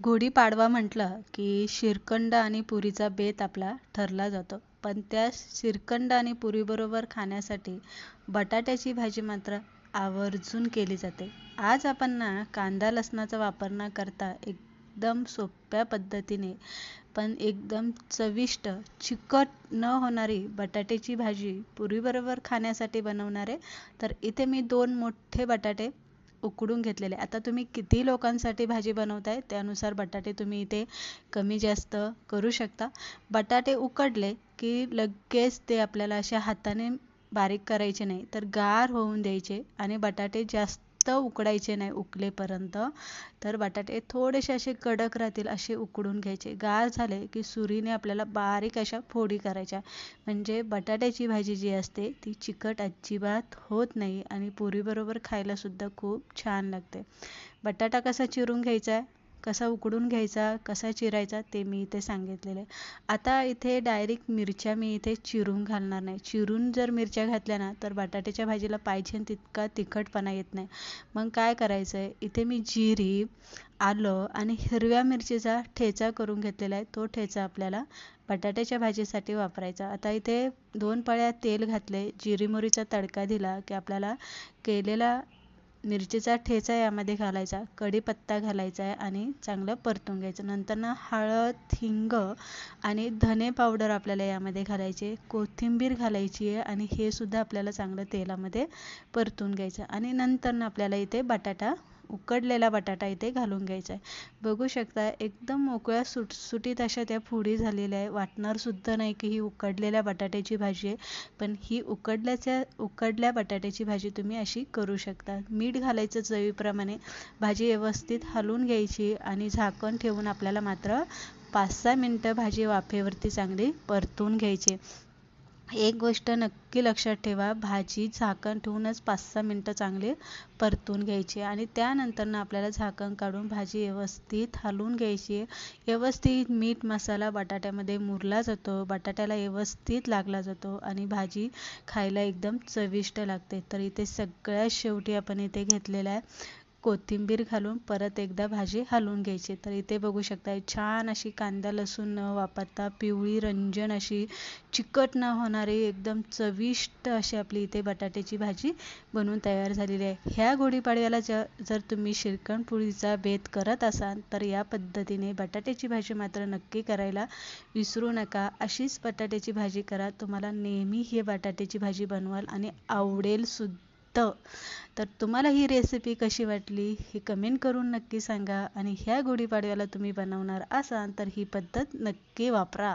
गुढीपाडवा म्हटलं की शिरखंड आणि पुरीचा बेत आपला ठरला जातो. पण त्या शिरखंड आणि पुरीबरोबर खाण्यासाठी बटाट्याची भाजी मात्र आवर्जून केली जाते. आज आपण ना कांदा लसणाचा वापर न करता एकदम सोप्या पद्धतीने पण एकदम चविष्ट चिकट न होणारी बटाट्याची भाजी पुरीबरोबर खाण्यासाठी बनवणार आहे तर इथे मी दोन मोठे बटाटे उकडून घेतलेले. आता तुम्ही किती लोकांसाठी भाजी बनवताय त्यानुसार बटाटे तुम्ही इथे कमी जास्त करू शकता. बटाटे उकडले की लगेच ते आपल्याला अशा हाताने बारीक करायचे नाही तर गार होऊन द्यायचे आणि बटाटे जास्त उकडायचे नाही उकलेपर्यंत तर बटाटे थोडेसे असे कडक राहतील असे उकडून घ्यायचे. गार झाले की सुरीने आपल्याला बारीक अशा फोडी करायच्या. म्हणजे बटाट्याची भाजी जी असते ती चिकट अजिबात होत नाही आणि पुरीबरोबर खायलासुद्धा खूप छान लागते. बटाटा कसा चिरून घ्यायचा आहे? कसा उकडून घ्यायचा कसा चिरायचा ते मी इथे सांगितलेले आता इथे डायरेक्ट मिरच्या मी इथे चिरून घालणार नाही. चिरून जर मिरच्या घातल्या ना तर बटाट्याच्या भाजीला पाहिजे तितका तिखटपणा येत नाही. मग काय करायचं आहे इथे मी जिरी आलं आणि हिरव्या मिरचीचा ठेचा करून घेतलेला आहे. तो ठेचा आपल्याला बटाट्याच्या भाजीसाठी वापरायचा. आता इथे दोन पळ्या तेल घातले जिरी मोहरीचा तडका दिला की आपल्याला केलेला मिरचीचा ठेचा यामध्ये घालायचा कढीपत्ता घालायचा आहे आणि चांगलं परतून घ्यायचं. नंतर ना हळद हिंग आणि धने पावडर आपल्याला यामध्ये घालायचे. कोथिंबीर घालायची आहे आणि हे सुद्धा आपल्याला चांगलं तेलामध्ये परतून घ्यायचं. आणि नंतर ना आपल्याला इथे बटाटा उकडलेला बटाटा इथे घालून घ्यायचा आहे. बघू शकता एकदम मोकळ्या सुटसुटीत अशा त्या फोडी झालेल्या आहे. वाटणारसुद्धा नाही की ही उकडलेल्या बटाट्याची भाजी आहे. पण ही उकडल्याच्या उकडल्या बटाट्याची भाजी तुम्ही अशी करू शकता. मीठ घालायचं चवीप्रमाणे भाजी व्यवस्थित हलवून घ्यायची आणि झाकण ठेवून आपल्याला मात्र पाच सहा मिनटं भाजी वाफेवरती चांगली परतून घ्यायची एक गोष्ट नक्की लक्षात ठेवा भाजी झाकण ठेवूनच पाच सहा मिनटं चांगले परतून घ्यायची आणि त्यानंतर आपल्याला झाकण काढून भाजी व्यवस्थित हलवून घ्यायची. व्यवस्थित मीठ मसाला बटाट्यामध्ये मुरला जातो बटाट्याला व्यवस्थित लागला जातो आणि भाजी खायला एकदम चविष्ट लागते. तर इथे सगळ्यात शेवटी आपण इथे घेतलेला आहे कोथिंबीर घालून परत एकदा भाजी हलवून घ्यायची. तर इथे बघू शकता छान अशी कांदा लसूण न वापरता पिवळी रंजन अशी चिकट न होणारी एकदम चविष्ट अशी आपली इथे बटाट्याची भाजी बनवून तयार झालेली आहे. ह्या गुढीपाडव्याला ज जर तुम्ही शिरकणपोळीचा बेत करत असाल तर या पद्धतीने बटाट्याची भाजी मात्र नक्की करायला विसरू नका. अशीच बटाट्याची भाजी करा. तुम्हाला नेहमी ही बटाट्याची भाजी बनवाल आणि आवडेल सुद्धा. तर तुम्हाला ही रेसिपी कशी वाटली हे कमेंट करून नक्की सांगा. आणि ह्या गुढीपाडव्याला तुम्ही बनवणार असाल तर ही पद्धत नक्की वापरा.